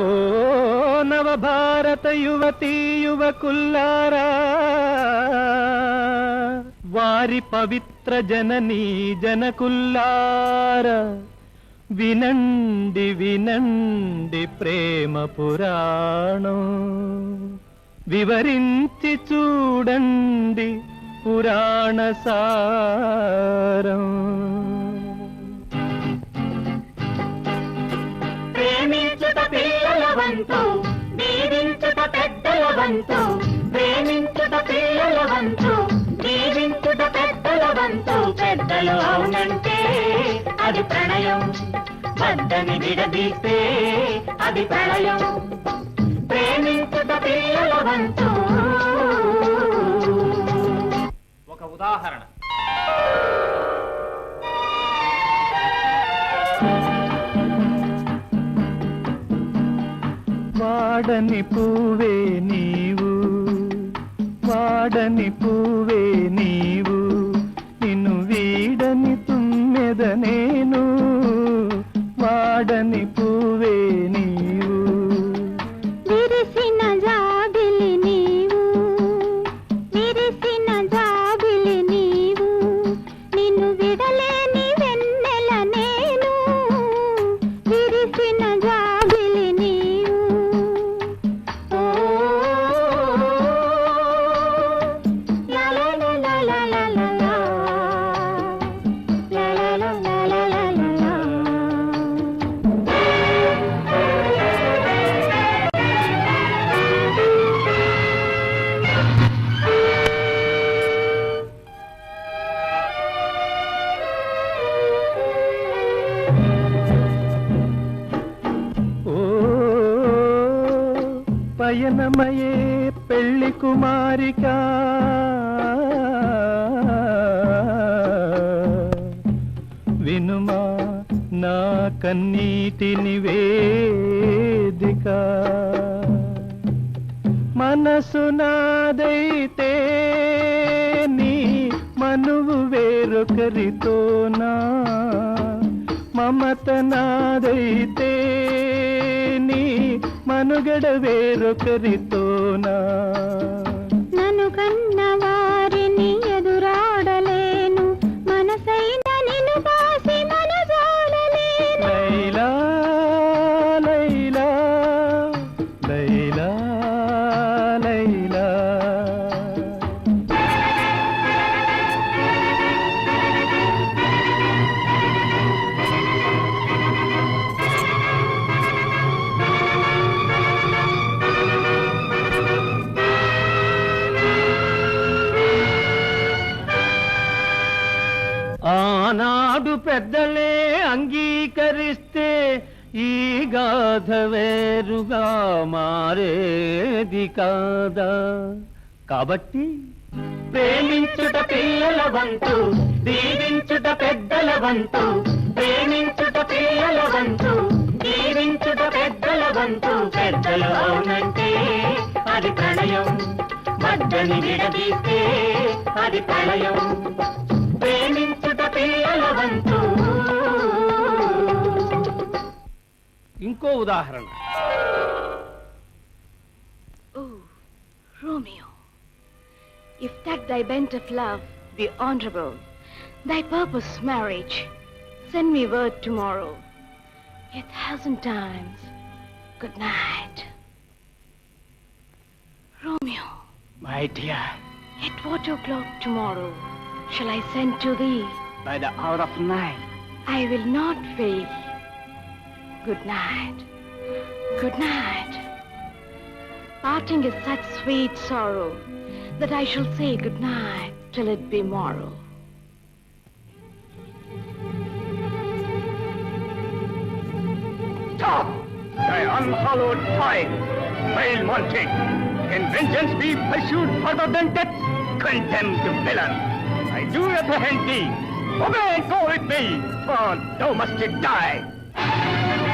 ఓ నవభారత యువతీ యువకుల్లారా వారి పవిత్ర జననీ జనకుల్లారా వినండి వినండి ప్రేమ పురాణం. వివరించి చూడండి పురాణ సారం. వంతు. ప్రేమించుట పిల్లల వంతు జీవించుట పెద్దల వంతు. పెద్దలు అవునంటే అది ప్రణయం వద్దని విడదీస్తే అది ప్రళయం. ప్రేమించుట పిల్లల వంతు. ఒక ఉదాహరణ. వాడని పూవే నీవు వాడని పూవే నీవు నిన్ను వీడని తుమ్మెద నేను వాడని పూవే నీవు నయనమయే పెళ్ళి కుమారిక. వినుమా నా కన్నీటి నివేదిక మనసు నాదైతే నీ మనువు వేరొకరితో నా మమత నాదైతే నీ మనుగడ వేరొకరితోనా ఆనాడు పెద్దలే అంగీకరిస్తే ఈ గాథ వేరుగా మారేది కాదా? కాబట్టి ప్రేమించుట పిల్లల వంతు దీవించుట పెద్దల వంతు ప్రేమించుట పిల్లల వంతు దీవించుట పెద్దల వంతు. పెద్దల అవునంటే అది ప్రణయం వద్దని విడదీస్తే అది ప్రళయం. ప్రేమించుట పిల్లల వంతు ఇంకో ఉదాహరణ Oh, Romeo, if that thy bent of love be honorable, thy purpose marriage, send me word tomorrow. A thousand times, good night. Romeo, my dear at what o'clock tomorrow shall I send to thee? by the hour of nine. I will not fail. Good night. Good night. Parting is such sweet sorrow that I shall say good night till it be morrow. Stop! Thy unhallowed time! Bail Monte! Can vengeance be pursued further than death? Condemned villain! I do apprehend thee! And go with me, or thou must die!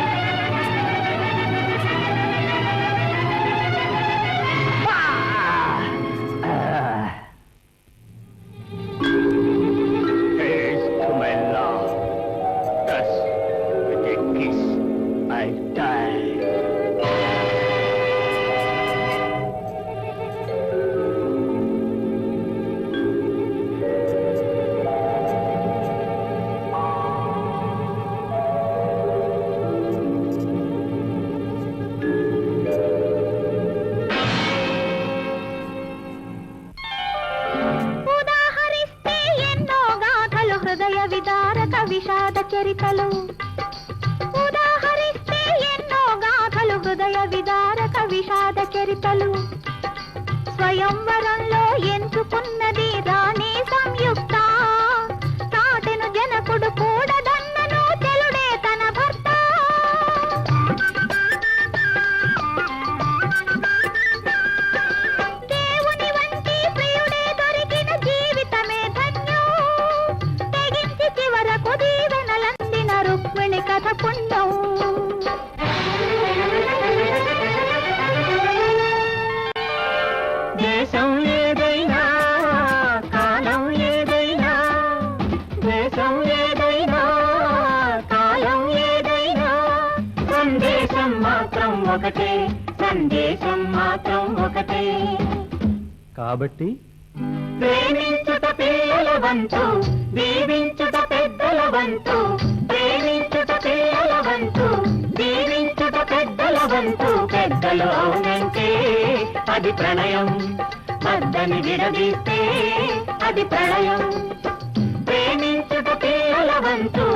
చరితలు. ఉదాహరిస్తే ఎన్నో గాథలు హృదయ విదారక విషాద చరితలు. స్వయంవరంలో ఎంచుకున్నది రాణి సంయుక్త ఒకటే సందేశం మాత్రం ఒకటే. కాబట్టి ప్రేమించుట పిల్లల వంతు దీవించుట పెద్దల వంతు ప్రేమించుట పిల్లల వంతు దీవించుట పెద్దల వంతు పెద్దలు అవునంటే అది ప్రణయం వద్దని విడదీస్తే అది ప్రళయం ప్రేమించుట పిల్లల వంతు